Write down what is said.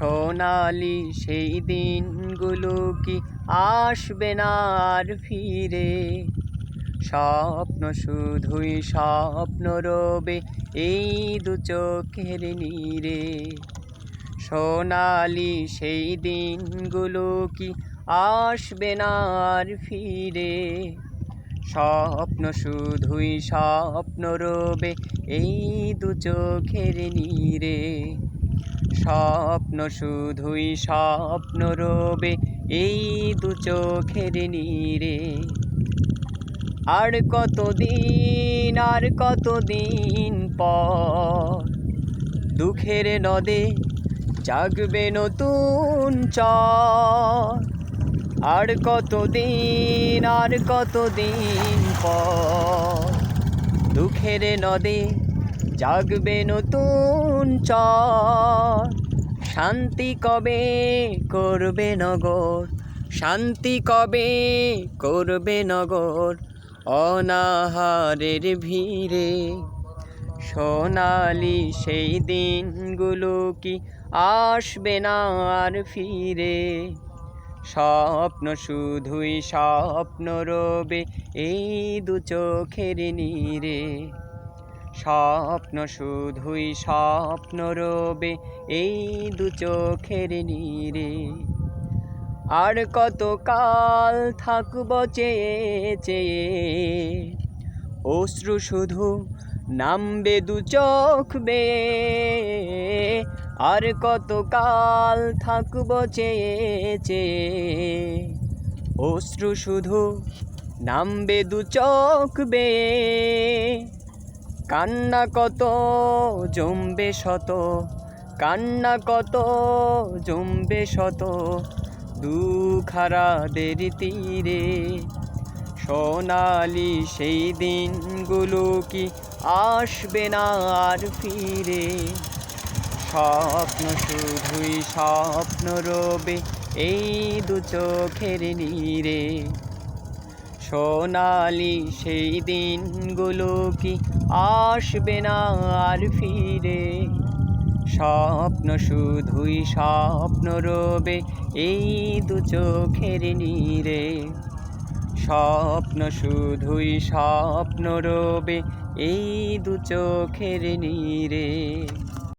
সোনালি সেই দিনগুলো কি আসবে না আর ফিরে? স্বপ্ন শুধুই স্বপ্ন রবে এই দু চোখের নীরে। সোনালি সেই দিনগুলো কি আসবে না আর ফিরে? স্বপ্ন শুধুই স্বপ্ন রবে এই দু চোখের নীরে। স্বপ্ন শুধুই স্বপ্ন রবে, এই দু চোখের নীরে। আর কতদিন আর কতদিন পর দুঃখের নদে জাগবে নতুন চর। আর কতদিন আর কতদিন পর দুঃখের নদে জাগবে নতুন চর। শান্তি কবে করবে নগর? শান্তি কবে করবে নগর? অনাহারের ভিড়ে। সোনালি সেই দিনগুলো কি আসবে না আর ফিরে? স্বপ্ন শুধুই স্বপ্ন রবে এই দু চোখের নীরে। স্বপ্ন শুধুই স্বপ্ন রবে এই দু চোখের নীরে। আর কত কাল থাকব চেয়ে চেয়ে, অশ্রু শুধু নামবে দু চোখ বে আর কত কাল থাকব চেয়ে চেয়ে, অশ্রু শুধু নামবে দু চোখ বে কান্না কত, জমবে শত। কান্না কত, জমবে শত। দুখারাদের তীরে সোনালি সেই দিনগুলো কি আসবে না আর ফিরে? স্বপ্ন শুধুই স্বপ্ন রবে এই দু চোখের নীরে। সোনালি সেই দিনগুলো কি আসবে না আর ফিরে? স্বপ্ন শুধুই স্বপ্ন রবে এই দু চোখের নীরে। স্বপ্ন শুধুই স্বপ্ন রবে এই দু চোখের নীরে।